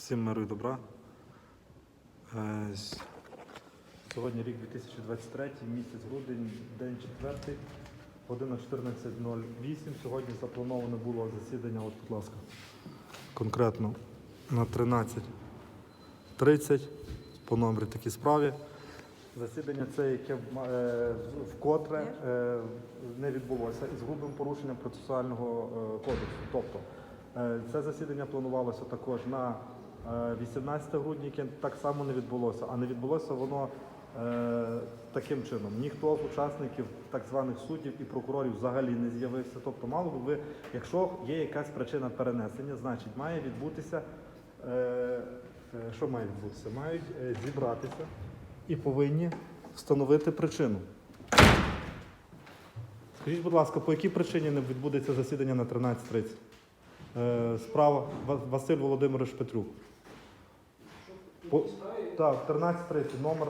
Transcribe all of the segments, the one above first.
Всім миру і добра. Е, Сьогодні рік 2023, місяць грудень, день 4, година 14.08. Сьогодні заплановане було засідання, от, будь ласка, конкретно на 13.30 по номері такій справі. Засідання це, яке е, вкотре е, не відбулося із грубим порушенням процесуального е, кодексу. Тобто е, це засідання планувалося також на 18 грудня, так само не відбулося, а не відбулося воно е, таким чином. Ніхто з учасників так званих суддів і прокурорів взагалі не з'явився. Тобто, мало би ви, якщо є якась причина перенесення, значить має відбутися. е, е, Що має відбутися? Мають е, зібратися і повинні встановити причину. Скажіть, будь ласка, по якій причині не відбудеться засідання на 13.30? Е, справа Василь Володимирович Петрюк. По, так, 13.30, номер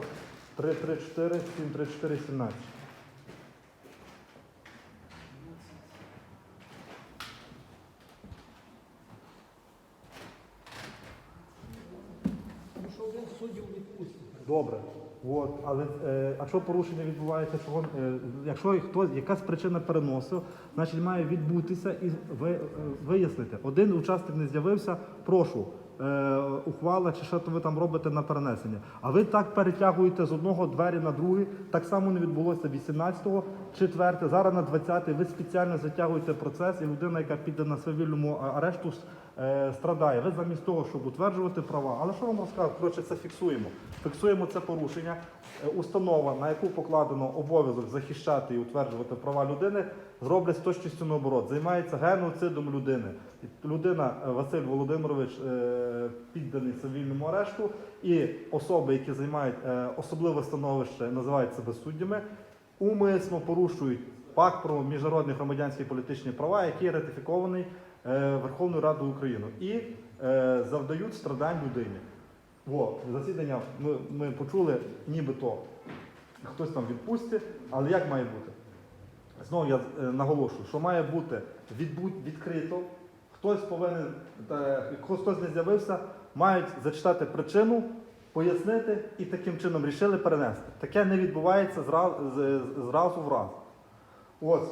334 734 17. Тому що один суддів відпустить. Добре. От, але е, а що порушення відбувається? Чого, е, якщо хтось якась причина переносу, значить має відбутися і ви, е, вияснити. Один учасник не з'явився, прошу. Е, ухвала чи що то ви там робите на перенесення. А ви так перетягуєте з одного двері на другий. Так само не відбулося 18-го, 4 зараз на 20-й. Ви спеціально затягуєте процес, і людина, яка піде на свавільному арешту, е, страдає. Ви замість того, щоб утверджувати права. Але що вам розказав? Коротше, це фіксуємо. Фіксуємо це порушення. Е, Установа, на яку покладено обов'язок захищати і утверджувати права людини, зроблять з точністю наоборот. Займається геноцидом людини. Людина е, Василь Володимирович е, підданий цивільному арешту, і особи, які займають е, особливе становище, називають себе суддями, умисно порушують пакт про міжнародні громадянські політичні права, який ратифікований е, Верховною Радою України, і е, завдають страдань людині. О, засідання ми, ми почули, нібито хтось там відпустить, але як має бути? Знову я наголошую, що має бути відкрито, хтось повинен, та, хтось не з'явився, мають зачитати причину, пояснити і таким чином рішили перенести. Таке не відбувається зразу, зразу в раз. Ось,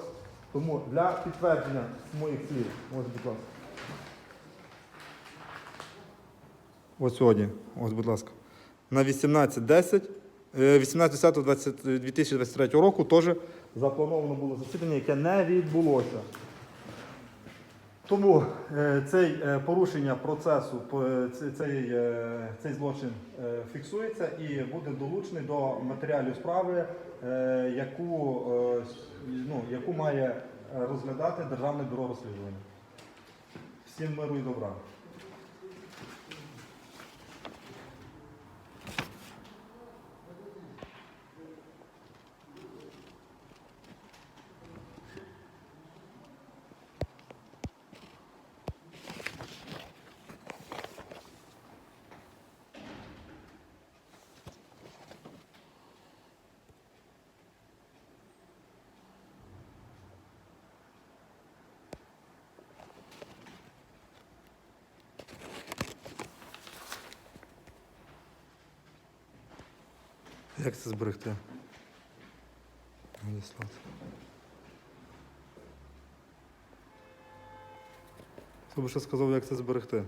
тому для підтвердження моїх слів, ось, будь ласка. Ось сьогодні, ось, будь ласка. На 18.10, е, 18.10.2023 року теж заплановано було засідання, яке не відбулося. Тому е, цей е, порушення процесу, е, цей, цей злочин фіксується і буде долучений до матеріалів справи, яку, ну, яку має розглядати Державне бюро розслідування. Всім миру і добра. Як це зберегти? Надіслати. Хто би ще сказав, як це зберегти?